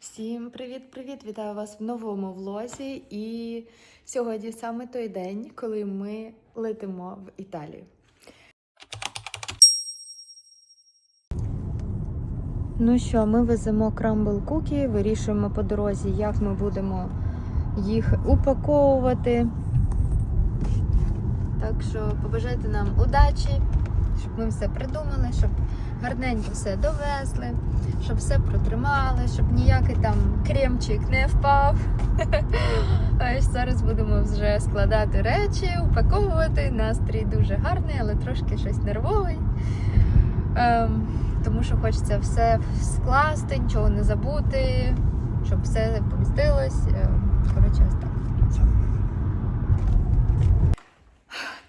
Всім привіт-привіт! Вітаю вас в новому влозі. І сьогодні саме той день, коли ми летимо в Італію. Ну що, ми веземо крамбл кукі, вирішуємо по дорозі, як ми будемо їх упаковувати. Так що побажайте нам удачі, щоб ми все придумали, щоб гарненько все довезли, щоб все протримали, щоб ніякий там кремчик не впав. Ось зараз будемо вже складати речі, упаковувати. Настрій дуже гарний, але трошки щось нервовий. Ем, тому що хочеться все скласти, нічого не забути, щоб все помістилось. Ем, коротше, ось так.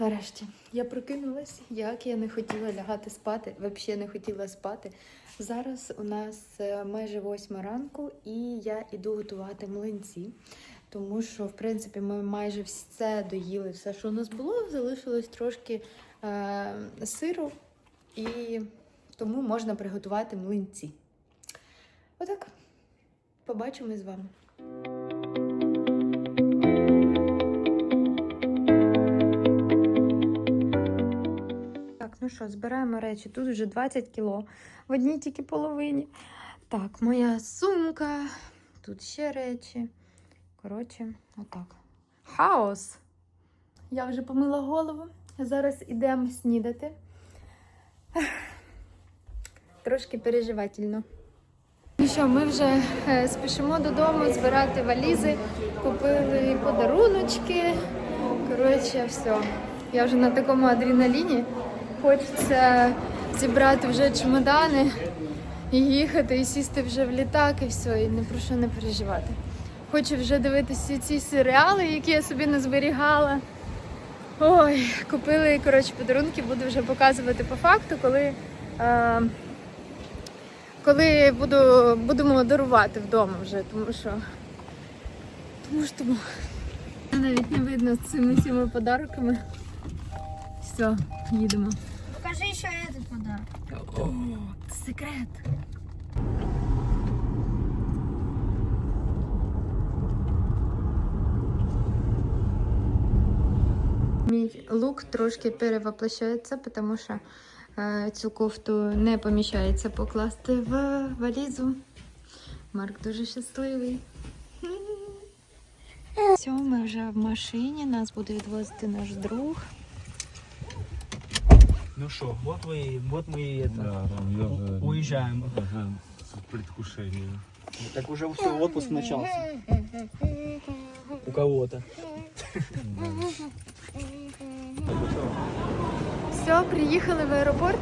Нарешті я прокинулась, як я не хотіла лягати спати, взагалі не хотіла спати. Зараз у нас е, майже восьма ранку, і я іду готувати млинці, тому що, в принципі, ми майже все доїли, все, що у нас було, залишилось трошки е, сиру, і тому можна приготувати млинці. Отак. Побачимо з вами. Ну що, збираємо речі. Тут вже 20 кіло в одній тільки половині. Так, моя сумка. Тут ще речі. Коротше, отак. Хаос. Я вже помила голову. Зараз ідемо снідати. Трошки переживательно. Ну що, ми вже е, спішимо додому збирати валізи, купили подаруночки. Коротше, все. Я вже на такому адреналіні. Хочеться зібрати вже чемодани і їхати, і сісти вже в літак, і все, і ні про що не переживати. Хочу вже дивитися ці серіали, які я собі не зберігала. Ой, купили коротше, подарунки, буду вже показувати по факту, коли, е, коли буду, будемо дарувати вдома вже, тому що тому що тому. навіть не видно з цими всіма подарунками. Все, їдемо. Покажи еще этот подарок. О, це секрет. Мій лук трошки перевоплощається, тому що е, цю кофту не поміщається покласти в валізу. Марк дуже щасливий. Все, ми вже в машині, нас буде відвозити наш друг. Ну что, вот мы, вот мы это, Да, там я уже, уезжаем. уже в предвкушении. Так уже все, отпуск начался. У кого-то. Все, приїхали в аеропорт.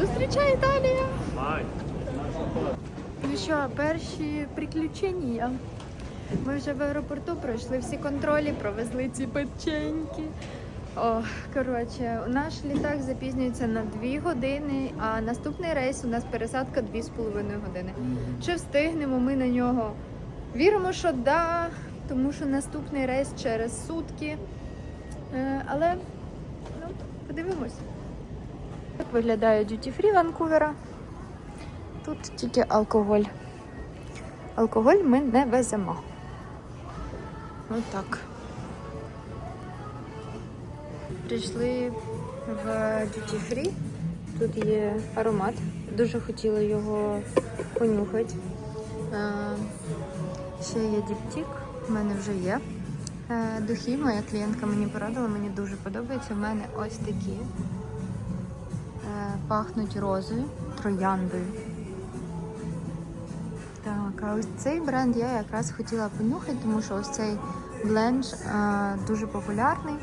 Зустрічай Італія! Ну що, перші приключення. Ми вже в аеропорту пройшли всі контролі, провезли ці печеньки. О, коротше, наш літак запізнюється на 2 години, а наступний рейс у нас пересадка 2,5 години. Чи встигнемо ми на нього? Віримо, що да, тому що наступний рейс через сутки. Е, але ну, подивимось. Так виглядає duty free Ванкувера. Тут тільки алкоголь. Алкоголь ми не веземо. Отак. Прийшли в duty free. Тут є аромат. Дуже хотіла його понюхати. Е, Ще є діптік, в мене вже є. Е, Духи, моя клієнтка мені порадила, мені дуже подобається. У мене ось такі. Е, Пахнуть розою, трояндою. Так, а ось цей бренд я якраз хотіла понюхати, тому що ось цей бленж е, дуже популярний.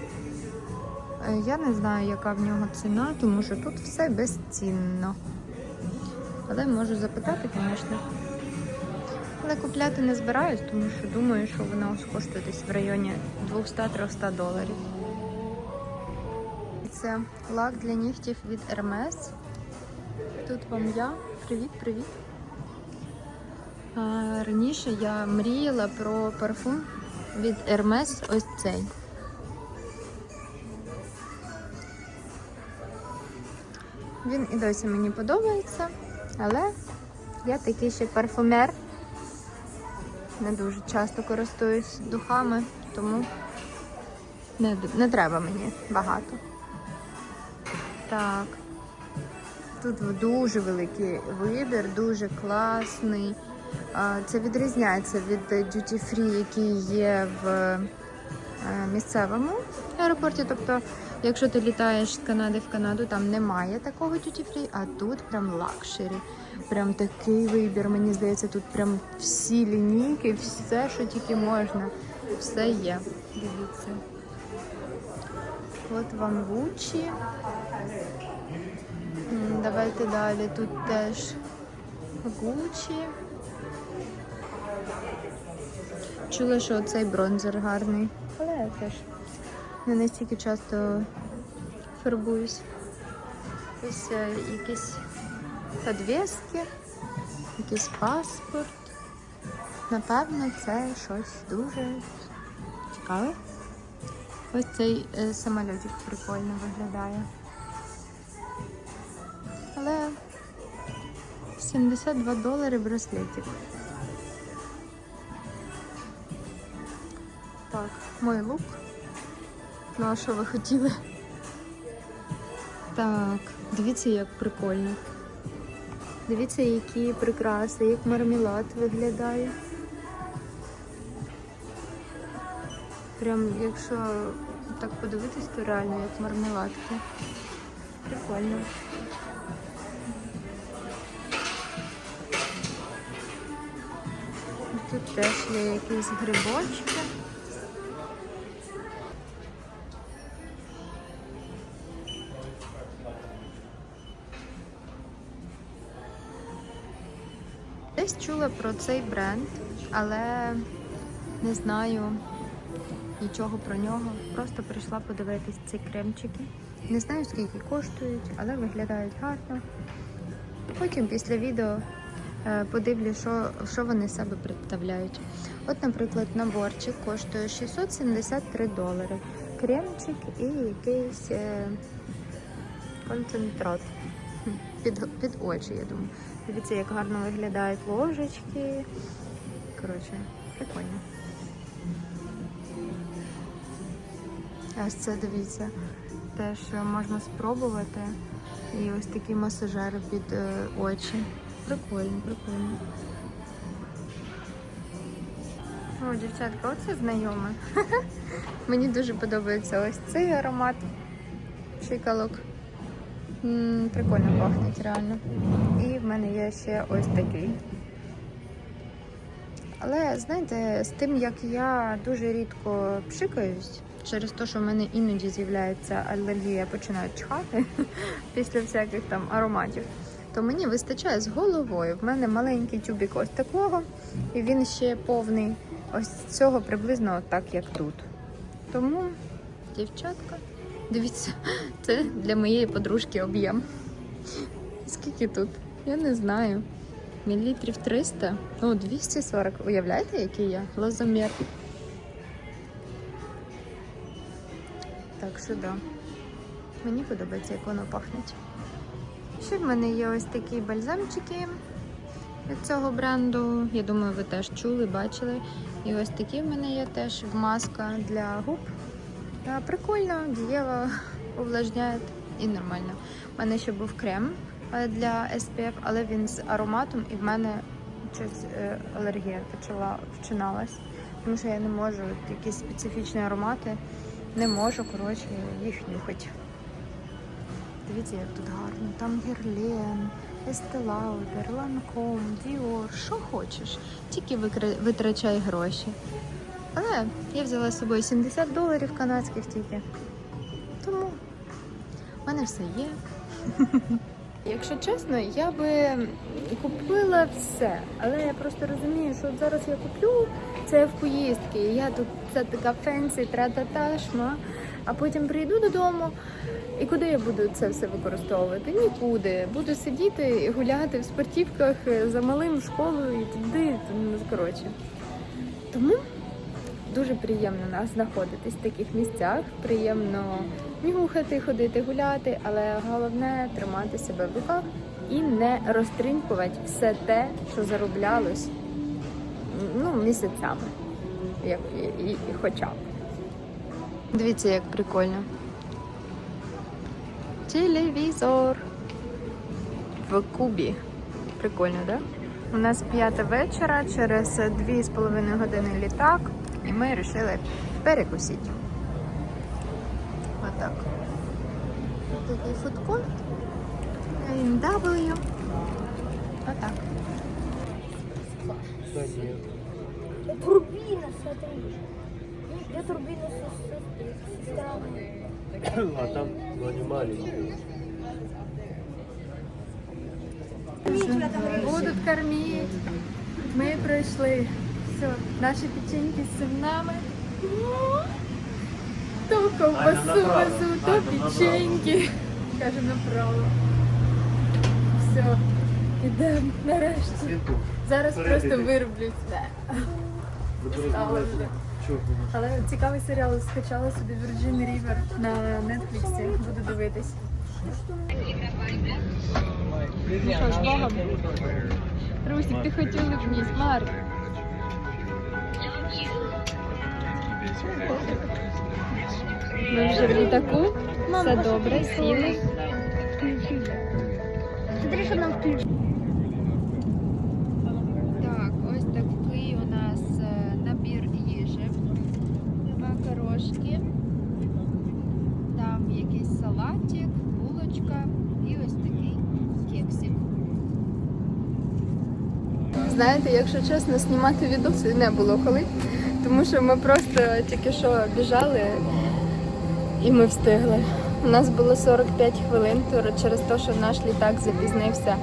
Е, Я не знаю, яка в нього ціна, тому що тут все безцінно. Але можу запитати, звісно. Але купляти не збираюсь, тому що думаю, що воно коштує десь в районі 200-300 доларів. Це лак для нігтів від Hermes. Тут вам я. Привіт, привіт. Раніше я мріяла про парфум від Hermes ось цей. Він і досі мені подобається, але я такий ще парфумер. не дуже часто користуюсь духами, тому не, не треба мені багато. Так. Тут дуже великий вибір, дуже класний. Це відрізняється від free, який є в е, місцевому аеропорті. Тобто, якщо ти літаєш з Канади в Канаду, там немає такого free, а тут прям лакшері. Прям такий вибір. Мені здається, тут прям всі лінійки, все, що тільки можна. Все є. Дивіться. От вам Гуччі. М, Давайте далі. Тут теж Гуччі. Чула, що цей бронзер гарний. Але я теж не настільки часто фарбуюсь. Ось е, якісь подвески, якийсь паспорт. Напевно, це щось дуже цікаве. Ось цей е, самолітик прикольно виглядає. Але 72 долари браслетик. Так, мой лук. Ну, а що ви хотіли? Так, дивіться, як прикольно. Дивіться, які прикраси, як мармелад виглядає. Прям, якщо так подивитись, то реально як мармеладки. Прикольно. Тут теж є якісь грибочки. Про цей бренд, але не знаю нічого про нього. Просто прийшла подивитись ці кремчики. Не знаю скільки коштують, але виглядають гарно. Потім після відео е, подивлю, що, що вони себе представляють. От, наприклад, наборчик коштує 673 долари. Кремчик і якийсь е, концентрат. Під, під очі, я думаю. Дивіться, як гарно виглядають ложечки. Коротше, прикольно. Ось це дивіться, теж можна спробувати. І ось такі масажери під е, очі. Прикольно, прикольно. О, дівчатка, оце знайоме. Мені дуже подобається ось цей аромат шикалок. Прикольно пахнуть реально. І в мене є ще ось такий. Але знаєте, з тим як я дуже рідко пшикаюсь, через те, що в мене іноді з'являється алергія, я починаю чхати після всяких там ароматів, то мені вистачає з головою. В мене маленький тюбик ось такого, і він ще повний ось цього приблизно так, як тут. Тому, дівчатка, дивіться, це для моєї подружки об'єм. Скільки тут? Я не знаю. Мілілітрів 300, ну 240. Уявляєте, який я? Лозомір. Так да. Мені подобається, як воно пахне. Ще в мене є ось такі бальзамчики від цього бренду. Я думаю, ви теж чули, бачили. І ось такі в мене є теж маска для губ. Та прикольно, дієво, увлажняє і нормально. У мене ще був крем е, для SPF, але він з ароматом, і в мене щось е, алергія почала вчиналась. Тому що я не можу якісь специфічні аромати, не можу, коротше, їх нюхати. Дивіться, як тут гарно. Там Герлен, Lauder, Lancome, Dior, що хочеш. Тільки витрачай гроші. Але я взяла з собою 70 доларів канадських тільки. Тому в мене все є. Якщо чесно, я би купила все, але я просто розумію, що от зараз я куплю це в поїздки. Я тут це така фенсі, тра-та-та, шма, а потім прийду додому. І куди я буду це все використовувати? Нікуди. Буду сидіти і гуляти в спортівках за малим в школу і туди, коротше. Тому дуже приємно нас знаходитись в таких місцях. Приємно нюхати, ходити, гуляти, але головне тримати себе в руках і не розтринькувати все те, що зароблялось ну, місяцями. Як, і, і, і хоча б. Дивіться, як прикольно. Телевізор в Кубі. Прикольно, так? Да? У нас п'ята вечора, через 2,5 години літак, і ми вирішили перекусити. Отак. Такий фудкорт. AMW. Отак. Турбина, смотри. Со, со стороны? А там, ну, они маленькие. Будуть кормити. Ми пройшли. Все, наші печеньки з нами. То ковбасу везу, то печеньки. Каже направо. Все, ідемо нарешті. Зараз просто вироблю все. Але цікавий серіал скачала собі Virgin River на Netflix. Буду дивитись. Ну що ж, Русик, ти хотів улыбнись, Марк. Ми вже в літаку. Все добре, сіли. Смотри, что нам включили. Так, ось такий у нас е, набір їжі. Макарошки. Там якийсь салатик, булочка і ось такий кексик. Знаєте, якщо чесно, знімати відоси не було коли, тому що ми просто тільки що біжали і ми встигли. У нас було 45 хвилин через те, що наш літак запізнився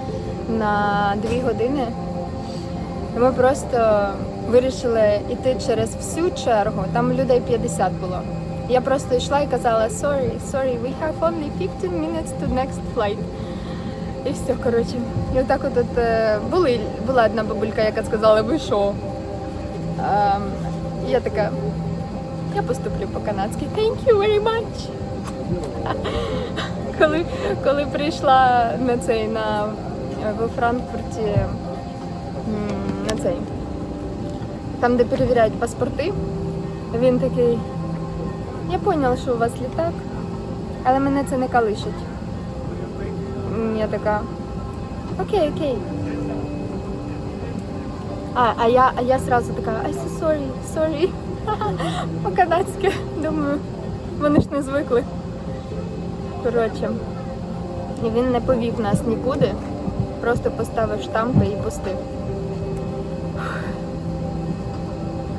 на 2 години. Ми просто вирішили йти через всю чергу. Там людей 50 було. Я просто йшла і казала sorry, sorry, we have only 15 minutes to next flight. І все, коротше. І отак от, от е, були, була одна бабулька, яка сказала, ви що? Я така, я поступлю по-канадськи. Thank you very much. коли, коли прийшла на цей на в Франкфурті на цей, там, де перевіряють паспорти, він такий. Я поняла, що у вас літак, але мене це не калишить. Я така. Окей, окей. А, а я, а я сразу така, so sorry, sorry. По-канадськи. Думаю, вони ж не звикли. Коротше. І він не повів нас нікуди, просто поставив штампи і пустив.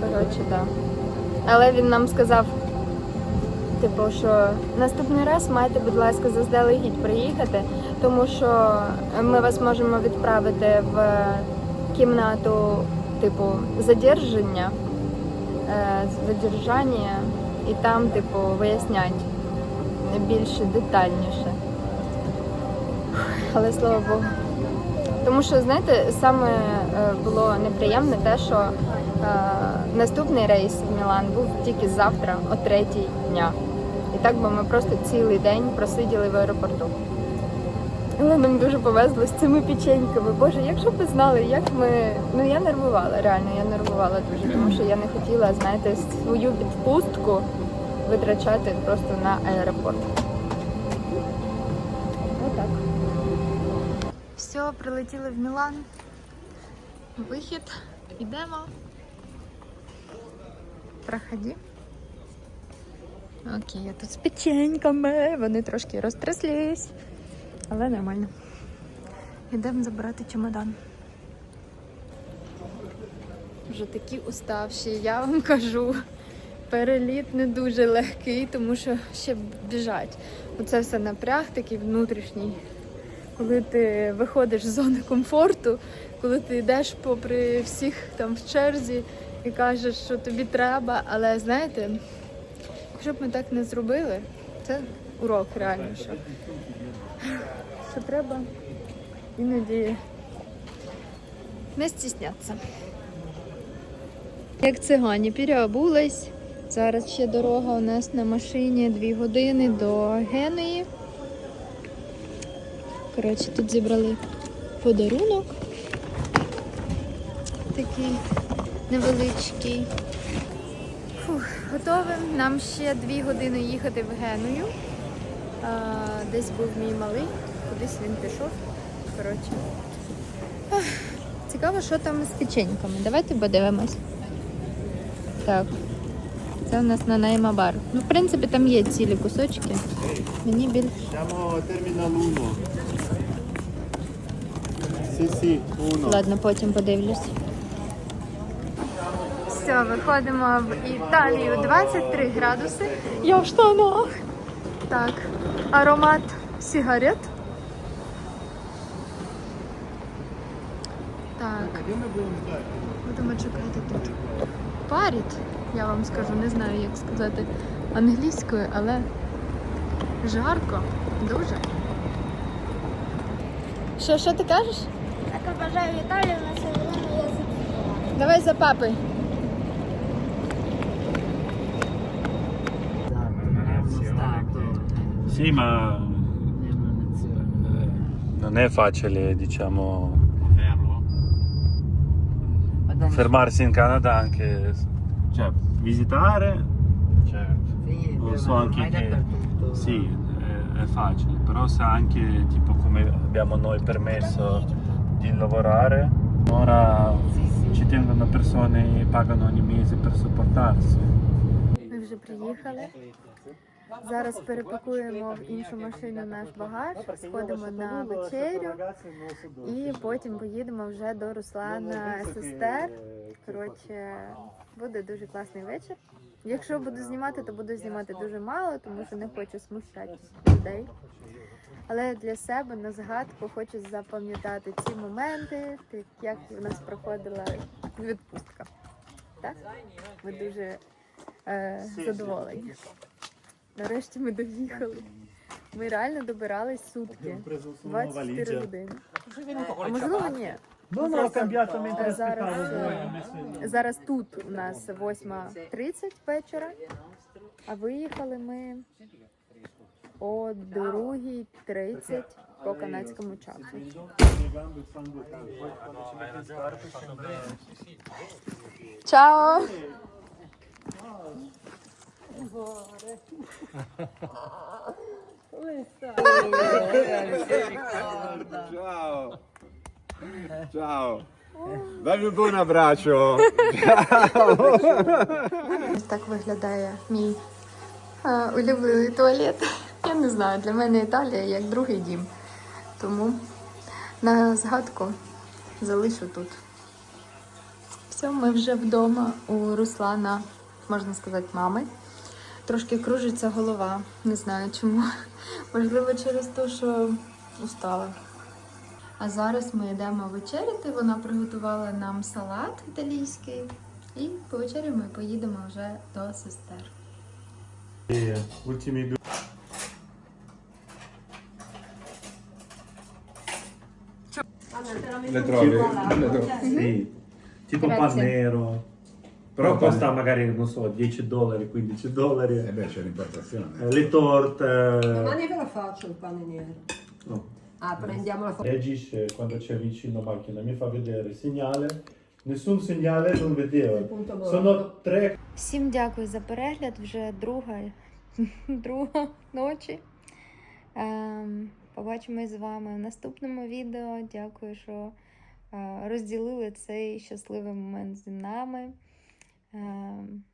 Коротше, так. Да. Але він нам сказав, типу, що наступний раз маєте, будь ласка, заздалегідь приїхати, тому що ми вас можемо відправити в кімнату, типу, задержання, е, задержання, і там, типу, вияснять більше детальніше. Але слава Богу. Тому що, знаєте, саме е, було неприємне те, що е, наступний рейс в Мілан був тільки завтра, о третій дня. І так би ми просто цілий день просиділи в аеропорту. Але нам дуже повезло з цими печеньками. Боже, якщо б ви знали, як ми. Ну я нервувала, реально, я нервувала дуже, тому що я не хотіла, знаєте, свою відпустку витрачати просто на аеропорт. Отак. Все, прилетіли в Мілан. Вихід. Ідемо. Проходи. Окей, я тут з печеньками. Вони трошки розтряслись. Але нормально. Йдемо забирати чемодан. Вже такі уставші, я вам кажу. Переліт не дуже легкий, тому що ще біжать. Оце все напряг такий внутрішній. Коли ти виходиш з зони комфорту, коли ти йдеш попри всіх там в черзі і кажеш, що тобі треба, але знаєте, якщо б ми так не зробили, це урок реально, що, що треба іноді не стіснятися. Як цигані переобулась. Зараз ще дорога у нас на машині 2 години до Генуї. Коротше, тут зібрали подарунок. Такий невеличкий. Фух, готовим. Нам ще дві години їхати в Геную. Десь був мій малий, кудись він пішов. Коротше. Цікаво, що там з печеньками. Давайте подивимось. Так. Це у нас на Наймабар. Ну, в принципі, там є цілі кусочки. Мені більш Siamo a Terminal 1. Sì, sì, uno. Ладно, потім подивлюсь. Все, виходимо в Італію 23 градуси. Я в штанах. Так, аромат сигарет. Так, будемо чекати тут. Паріт, я вам скажу, не знаю, як сказати англійською, але жарко, дуже. Що, що ти кажеш? Так обожаю Італію, на це время я забігала. Давай за папи. Sì, ma eh, non è facile, diciamo, fermarsi in Canada anche, cioè, visitare, lo so anche che sì, è, è facile, però se anche tipo come abbiamo noi permesso di lavorare, ora ci tengono persone, pagano ogni mese per sopportarsi. Ми вже приїхали. Зараз перепакуємо в іншу машину наш багаж, сходимо на вечерю і потім поїдемо вже до Руслана сестер. Коротше, буде дуже класний вечір. Якщо буду знімати, то буду знімати дуже мало, тому що не хочу смущати людей. Але для себе на згадку хочу запам'ятати ці моменти, як в нас проходила відпустка. Так? Ми дуже е, задоволені. Нарешті ми доїхали. Ми реально добирались сутки. 24 години. А можливо, ні. Mentre Е, Зараз, е, зараз тут у нас 8.30 вечора, а виїхали ми о 2.30 по канадському часу. Le Чао! Ciao. Ciao. Dammi un buon. Ось так виглядає мій е, улюблений туалет. Я не знаю, для мене Італія як другий дім. Тому на згадку залишу тут. Все, ми вже вдома у Руслана, можна сказати, мами. Трошки кружиться голова. Не знаю чому. Можливо, через те, що устала. А зараз ми йдемо вечеряти. Вона приготувала нам салат італійський. І повечеряємо і поїдемо вже до сестер. E ultimi due. Le trovi? Sì. Tipo Grazie. pan nero. Però costa magari, non so, 10 dollari, 15 dollari. Eh beh, c'è l'importazione. Eh, Le torte. Domani ve lo faccio il pane nero. No. Ah, prendiamo la foto. Reagisce quando ci avvicino a macchina, mi fa vedere il segnale. Nessun segnale non vedeva. Punto morto. Sono tre Всім дякую за перегляд. Вже друга, друга ночі. Ем, побачимось з вами в наступному відео. Дякую, що е, розділили цей щасливий момент зі нами. Ем,